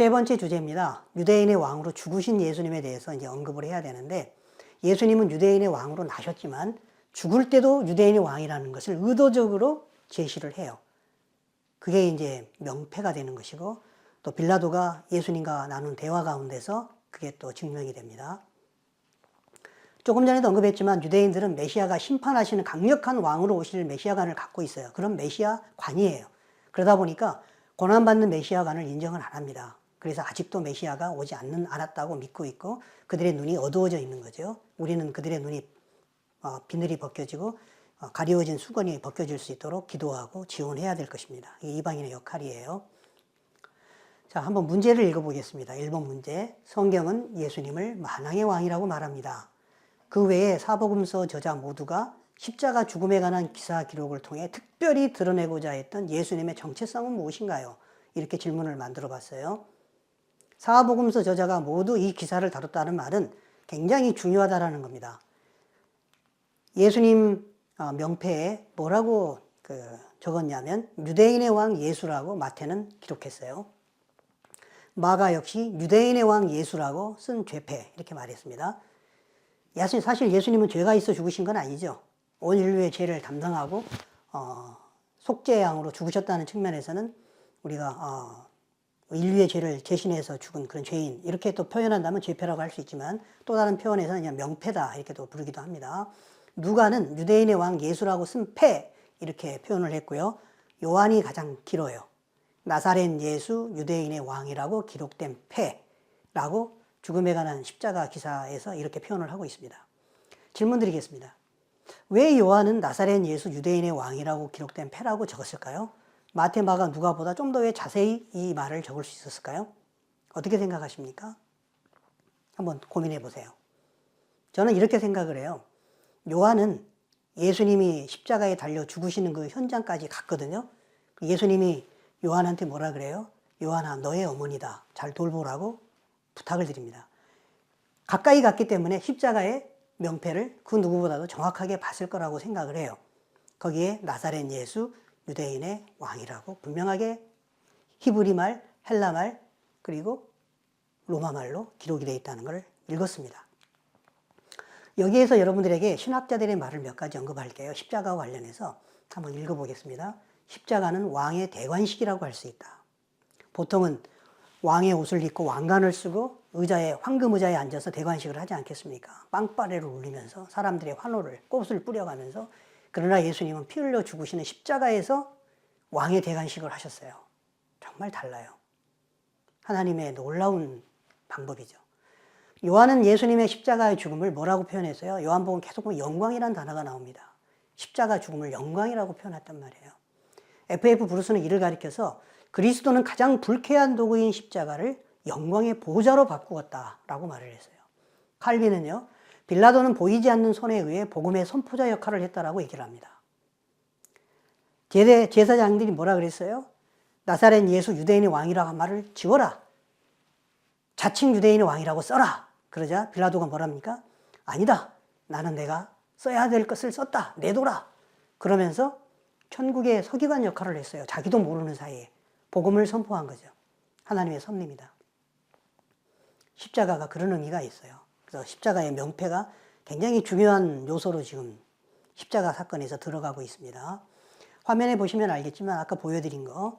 세 번째 주제입니다. 유대인의 왕으로 죽으신 예수님에 대해서 이제 언급을 해야 되는데 예수님은 유대인의 왕으로 나셨지만 죽을 때도 유대인의 왕이라는 것을 의도적으로 제시를 해요. 그게 이제 명패가 되는 것이고 또 빌라도가 예수님과 나눈 대화 가운데서 그게 또 증명이 됩니다. 조금 전에도 언급했지만 유대인들은 메시아가 심판하시는 강력한 왕으로 오실 메시아관을 갖고 있어요. 그런 메시아관이에요. 그러다 보니까 고난받는 메시아관을 인정을 안 합니다. 그래서 아직도 메시아가 오지 않는, 않았다고 믿고 있고 그들의 눈이 어두워져 있는 거죠. 우리는 그들의 눈이 어, 비늘이 벗겨지고 어, 가리워진 수건이 벗겨질 수 있도록 기도하고 지원해야 될 것입니다. 이게 이방인의 역할이에요. 자, 한번 문제를 읽어보겠습니다. 1번 문제. 성경은 예수님을 만왕의 왕이라고 말합니다. 그 외에 사복음서 저자 모두가 십자가 죽음에 관한 기사 기록을 통해 특별히 드러내고자 했던 예수님의 정체성은 무엇인가요? 이렇게 질문을 만들어 봤어요. 사복음서 저자가 모두 이 기사를 다뤘다는 말은 굉장히 중요하다라는 겁니다. 예수님 어, 명패에 뭐라고 그 적었냐면 유대인의 왕 예수라고 마태는 기록했어요. 마가 역시 유대인의 왕 예수라고 쓴 죄패 이렇게 말했습니다. 사실 예수님은 죄가 있어 죽으신 건 아니죠. 온 인류의 죄를 담당하고 어, 속죄양으로 죽으셨다는 측면에서는 우리가 어, 인류의 죄를 대신해서 죽은 그런 죄인 이렇게 또 표현한다면 죄패라고 할 수 있지만 또 다른 표현에서는 그냥 명패다 이렇게 또 부르기도 합니다. 누가는 유대인의 왕 예수라고 쓴 패 이렇게 표현을 했고요. 요한이 가장 길어요. 나사렛 예수 유대인의 왕이라고 기록된 패라고 죽음에 관한 십자가 기사에서 이렇게 표현을 하고 있습니다. 질문 드리겠습니다. 왜 요한은 나사렛 예수 유대인의 왕이라고 기록된 패라고 적었을까요? 마테, 마가, 누가보다 좀 더 왜 자세히 이 말을 적을 수 있었을까요? 어떻게 생각하십니까? 한번 고민해 보세요. 저는 이렇게 생각을 해요. 요한은 예수님이 십자가에 달려 죽으시는 그 현장까지 갔거든요. 예수님이 요한한테 뭐라 그래요? 요한아, 너의 어머니다. 잘 돌보라고 부탁을 드립니다. 가까이 갔기 때문에 십자가의 명패를 그 누구보다도 정확하게 봤을 거라고 생각을 해요. 거기에 나사렛 예수 유대인의 왕이라고 분명하게 히브리 말, 헬라 말, 그리고 로마 말로 기록이 되어 있다는 것을 읽었습니다. 여기에서 여러분들에게 신학자들의 말을 몇 가지 언급할게요. 십자가와 관련해서 한번 읽어보겠습니다. 십자가는 왕의 대관식이라고 할 수 있다. 보통은 왕의 옷을 입고 왕관을 쓰고 의자에 황금 의자에 앉아서 대관식을 하지 않겠습니까? 빵빠레를 울리면서 사람들의 환호를 꽃을 뿌려가면서 그러나 예수님은 피 흘려 죽으시는 십자가에서 왕의 대관식을 하셨어요. 정말 달라요. 하나님의 놀라운 방법이죠. 요한은 예수님의 십자가의 죽음을 뭐라고 표현했어요? 요한복음 계속 보면 영광이라는 단어가 나옵니다. 십자가 죽음을 영광이라고 표현했단 말이에요. FF 브루스는 이를 가리켜서 그리스도는 가장 불쾌한 도구인 십자가를 영광의 보좌로 바꾸었다라고 말을 했어요. 칼빈은요, 빌라도는 보이지 않는 손에 의해 복음의 선포자 역할을 했다라고 얘기를 합니다. 제사장들이 뭐라 그랬어요? 나사렛 예수 유대인의 왕이라고 한 말을 지워라. 자칭 유대인의 왕이라고 써라. 그러자 빌라도가 뭐랍니까? 아니다. 나는 내가 써야 될 것을 썼다. 내둬라. 그러면서 천국의 서기관 역할을 했어요. 자기도 모르는 사이에. 복음을 선포한 거죠. 하나님의 섭리입니다. 십자가가 그런 의미가 있어요. 그래서 십자가의 명패가 굉장히 중요한 요소로 지금 십자가 사건에서 들어가고 있습니다. 화면에 보시면 알겠지만 아까 보여드린 거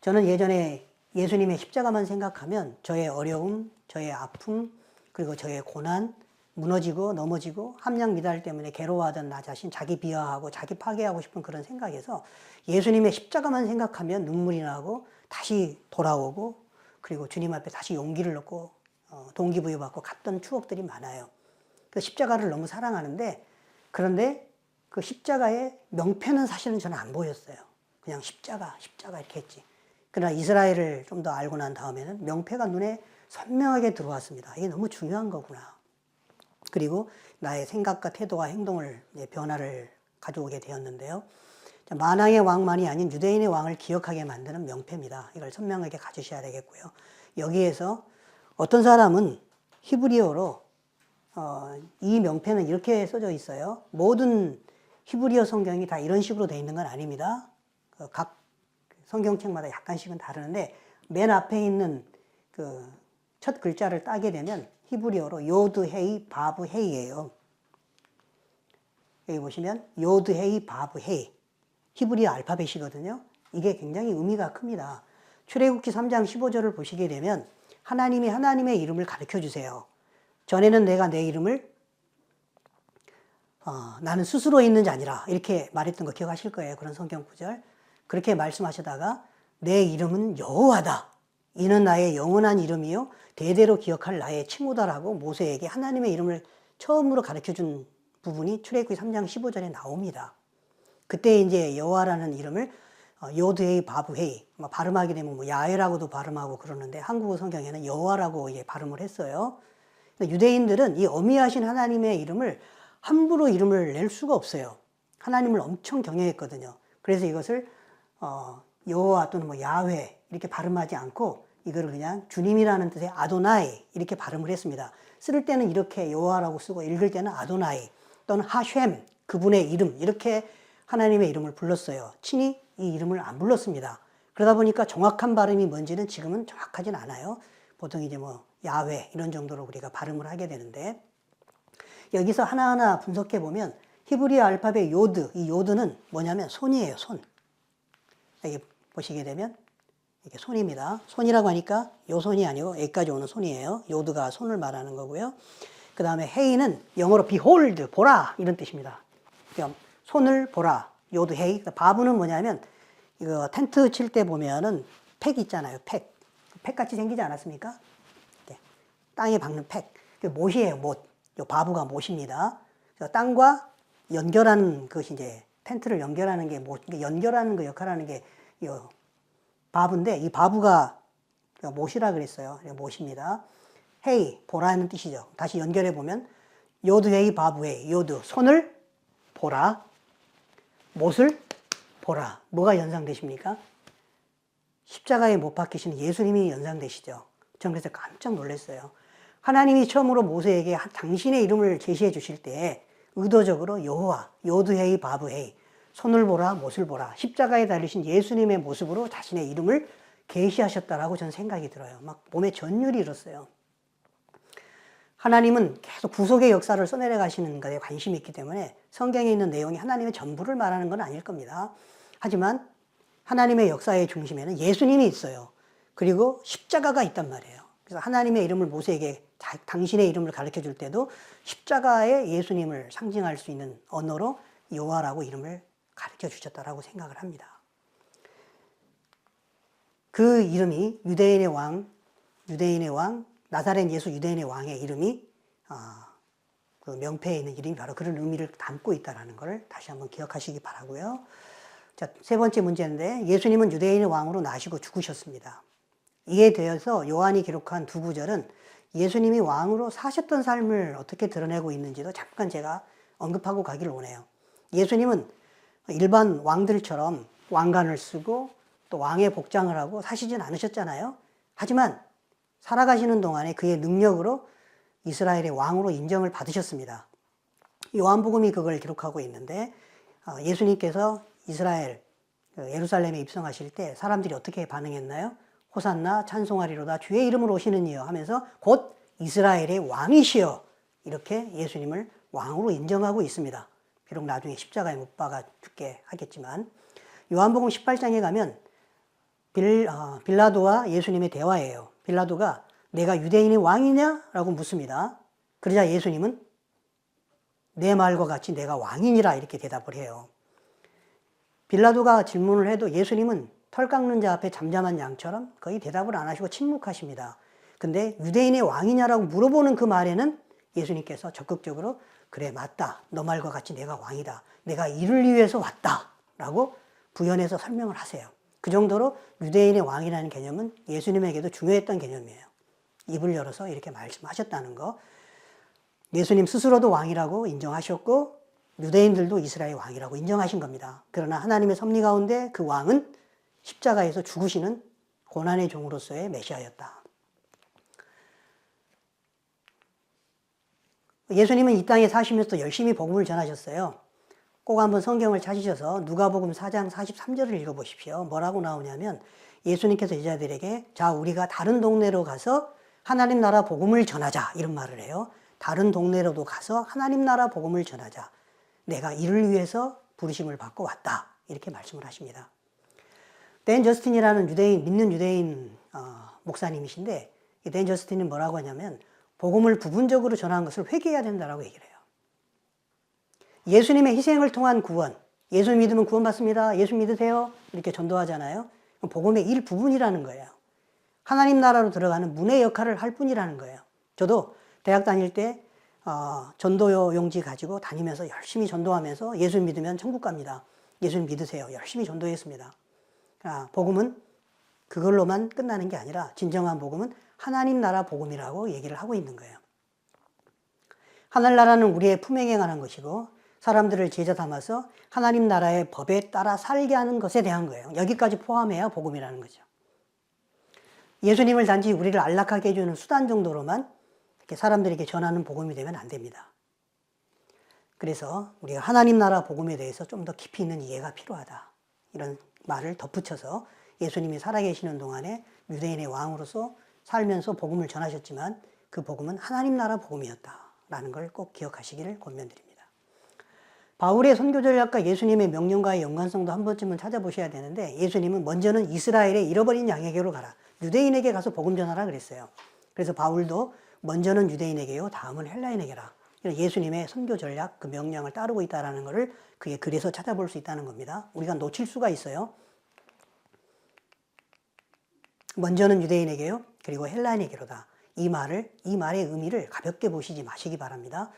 저는 예전에 예수님의 십자가만 생각하면 저의 어려움, 저의 아픔, 그리고 저의 고난, 무너지고 넘어지고 함량 미달 때문에 괴로워하던 나 자신 자기 비하하고 자기 파괴하고 싶은 그런 생각에서 예수님의 십자가만 생각하면 눈물이 나고 다시 돌아오고 그리고 주님 앞에 다시 용기를 얻고 어, 동기부여받고 갔던 추억들이 많아요. 그 십자가를 너무 사랑하는데 그런데 그 십자가의 명패는 사실은 저는 안 보였어요. 그냥 십자가, 십자가 이렇게 했지. 그러나 이스라엘을 좀 더 알고 난 다음에는 명패가 눈에 선명하게 들어왔습니다. 이게 너무 중요한 거구나. 그리고 나의 생각과 태도와 행동을 변화를 가져오게 되었는데요. 만왕의 왕만이 아닌 유대인의 왕을 기억하게 만드는 명패입니다. 이걸 선명하게 가지셔야 되겠고요. 여기에서 어떤 사람은 히브리어로 어, 이 명패는 이렇게 써져 있어요. 모든 히브리어 성경이 다 이런 식으로 되어 있는 건 아닙니다. 그각 성경책마다 약간씩은 다르는데 맨 앞에 있는 그 첫 글자를 따게 되면 히브리어로 요드 헤이 바브 헤이예요. 여기 보시면 요드 헤이 바브 헤이 히브리어 알파벳이거든요. 이게 굉장히 의미가 큽니다. 출애굽기 3장 15절을 보시게 되면 하나님이 하나님의 이름을 가르쳐 주세요. 전에는 내가 내 이름을 어, 나는 스스로 있는 자 아니라 이렇게 말했던 거 기억하실 거예요. 그런 성경 구절. 그렇게 말씀하시다가 내 이름은 여호와다. 이는 나의 영원한 이름이요 대대로 기억할 나의 칭호다라고 모세에게 하나님의 이름을 처음으로 가르쳐 준 부분이 출애굽기 3장 15절에 나옵니다. 그때 이제 여호와라는 이름을 어, 요드헤이 바브헤이 뭐 발음하게 되면 뭐 야훼라고도 발음하고 그러는데 한국어 성경에는 여호와라고 이제 발음을 했어요. 유대인들은 이 어미하신 하나님의 이름을 함부로 이름을 낼 수가 없어요. 하나님을 엄청 경외했거든요. 그래서 이것을 어, 여호와 또는 뭐 야훼 이렇게 발음하지 않고 이거를 그냥 주님이라는 뜻의 아도나이 이렇게 발음을 했습니다. 쓸 때는 이렇게 여호와라고 쓰고 읽을 때는 아도나이 또는 하쉔 그분의 이름 이렇게 하나님의 이름을 불렀어요. 친히 이 이름을 안 불렀습니다. 그러다 보니까 정확한 발음이 뭔지는 지금은 정확하진 않아요. 보통 이제 뭐 야훼 이런 정도로 우리가 발음을 하게 되는데 여기서 하나하나 분석해 보면 히브리어 알파벳 요드 이 요드는 뭐냐면 손이에요 손. 여기 보시게 되면 이게 손입니다. 손이라고 하니까 요 손이 아니고 여기까지 오는 손이에요. 요드가 손을 말하는 거고요. 그 다음에 헤이는 영어로 behold 보라 이런 뜻입니다. 그럼 손을 보라 요드 헤이 바브는 뭐냐면 이거 텐트 칠 때 보면은 팩 있잖아요 팩 팩 같이 생기지 않았습니까 네. 땅에 박는 팩. 그 못이에요, 못. 요 바부가 못입니다. 땅과 연결하는 것이 이제 텐트를 연결하는 게 못, 연결하는 거 역할하는 게요 바부인데 이 바부가 못이라 그랬어요. 못입니다. 헤이 보라는 뜻이죠. 다시 연결해 보면 요드 헤이 바부 헤이 요드 손을 보라 못을 보라 뭐가 연상되십니까? 십자가에 못 박히시는 예수님이 연상되시죠. 저는 그래서 깜짝 놀랐어요. 하나님이 처음으로 모세에게 당신의 이름을 제시해 주실 때 의도적으로 여호와, 요드헤이 바브헤이, 손을 보라, 못을 보라, 십자가에 달리신 예수님의 모습으로 자신의 이름을 계시하셨다라고 저는 생각이 들어요. 막 몸에 전율이 일었어요. 하나님은 계속 구속의 역사를 써내려 가시는 것에 관심이 있기 때문에 성경에 있는 내용이 하나님의 전부를 말하는 건 아닐 겁니다. 하지만 하나님의 역사의 중심에는 예수님이 있어요. 그리고 십자가가 있단 말이에요. 그래서 하나님의 이름을 모세에게 자, 당신의 이름을 가르쳐 줄 때도 십자가의 예수님을 상징할 수 있는 언어로 여호와라고 이름을 가르쳐 주셨다라고 생각을 합니다. 그 이름이 유대인의 왕, 유대인의 왕, 나사렛 예수 유대인의 왕의 이름이 어, 그 명패에 있는 이름이 바로 그런 의미를 담고 있다는 것을 다시 한번 기억하시기 바라고요. 자, 세 번째 문제인데 예수님은 유대인의 왕으로 나시고 죽으셨습니다. 이에 대해서 요한이 기록한 두 구절은 예수님이 왕으로 사셨던 삶을 어떻게 드러내고 있는지도 잠깐 제가 언급하고 가기를 원해요. 예수님은 일반 왕들처럼 왕관을 쓰고 또 왕의 복장을 하고 사시진 않으셨잖아요. 하지만 살아가시는 동안에 그의 능력으로 이스라엘의 왕으로 인정을 받으셨습니다. 요한복음이 그걸 기록하고 있는데 어, 예수님께서 이스라엘 그 예루살렘에 입성하실 때 사람들이 어떻게 반응했나요? 호산나 찬송하리로다 주의 이름으로 오시는 이여 하면서 곧 이스라엘의 왕이시여 이렇게 예수님을 왕으로 인정하고 있습니다. 비록 나중에 십자가에 못 박아 죽게 하겠지만 요한복음 18장에 가면 빌, 어, 빌라도와 예수님의 대화예요. 빌라도가 내가 유대인의 왕이냐? 라고 묻습니다. 그러자 예수님은 내 말과 같이 내가 왕이니라 이렇게 대답을 해요. 빌라도가 질문을 해도 예수님은 털 깎는 자 앞에 잠잠한 양처럼 거의 대답을 안 하시고 침묵하십니다. 근데 유대인의 왕이냐라고 물어보는 그 말에는 예수님께서 적극적으로 그래 맞다. 너 말과 같이 내가 왕이다. 내가 이를 위해서 왔다. 라고 부연해서 설명을 하세요. 그 정도로 유대인의 왕이라는 개념은 예수님에게도 중요했던 개념이에요. 입을 열어서 이렇게 말씀하셨다는 거. 예수님 스스로도 왕이라고 인정하셨고 유대인들도 이스라엘 왕이라고 인정하신 겁니다. 그러나 하나님의 섭리 가운데 그 왕은 십자가에서 죽으시는 고난의 종으로서의 메시아였다. 예수님은 이 땅에 사시면서 열심히 복음을 전하셨어요. 꼭 한번 성경을 찾으셔서 누가복음 4장 43절을 읽어보십시오. 뭐라고 나오냐면 예수님께서 제자들에게 자 우리가 다른 동네로 가서 하나님 나라 복음을 전하자 이런 말을 해요. 다른 동네로도 가서 하나님 나라 복음을 전하자. 내가 이를 위해서 부르심을 받고 왔다. 이렇게 말씀을 하십니다. 댄 저스틴이라는 유대인 믿는 유대인 어, 목사님이신데 이댄 저스틴은 뭐라고 하냐면 복음을 부분적으로 전하는 것을 회개해야 된다라고 얘기를 해요. 예수님의 희생을 통한 구원, 예수 믿으면 구원받습니다. 예수 믿으세요. 이렇게 전도하잖아요. 복음의 일부분이라는 거예요. 하나님 나라로 들어가는 문의 역할을 할 뿐이라는 거예요. 저도 대학 다닐 때 어, 전도 용지 가지고 다니면서 열심히 전도하면서 예수 믿으면 천국 갑니다. 예수 믿으세요. 열심히 전도했습니다. 아, 복음은 그걸로만 끝나는 게 아니라 진정한 복음은 하나님 나라 복음이라고 얘기를 하고 있는 거예요. 하늘나라는 우리의 품행에 관한 것이고 사람들을 제자 삼아서 하나님 나라의 법에 따라 살게 하는 것에 대한 거예요. 여기까지 포함해야 복음이라는 거죠. 예수님을 단지 우리를 안락하게 해주는 수단 정도로만 이렇게 사람들에게 전하는 복음이 되면 안 됩니다. 그래서 우리가 하나님 나라 복음에 대해서 좀 더 깊이 있는 이해가 필요하다. 이런 말을 덧붙여서 예수님이 살아계시는 동안에 유대인의 왕으로서 살면서 복음을 전하셨지만 그 복음은 하나님 나라 복음이었다라는 걸 꼭 기억하시기를 권면드립니다. 바울의 선교 전략과 예수님의 명령과의 연관성도 한 번쯤은 찾아보셔야 되는데 예수님은 먼저는 이스라엘의 잃어버린 양에게로 가라. 유대인에게 가서 복음 전하라 그랬어요. 그래서 바울도 먼저는 유대인에게요, 다음은 헬라인에게라. 예수님의 선교 전략, 그 명령을 따르고 있다는 것을 그의 글에서 찾아볼 수 있다는 겁니다. 우리가 놓칠 수가 있어요. 먼저는 유대인에게요, 그리고 헬라인에게로다. 이 말을, 이 말의 의미를 가볍게 보시지 마시기 바랍니다.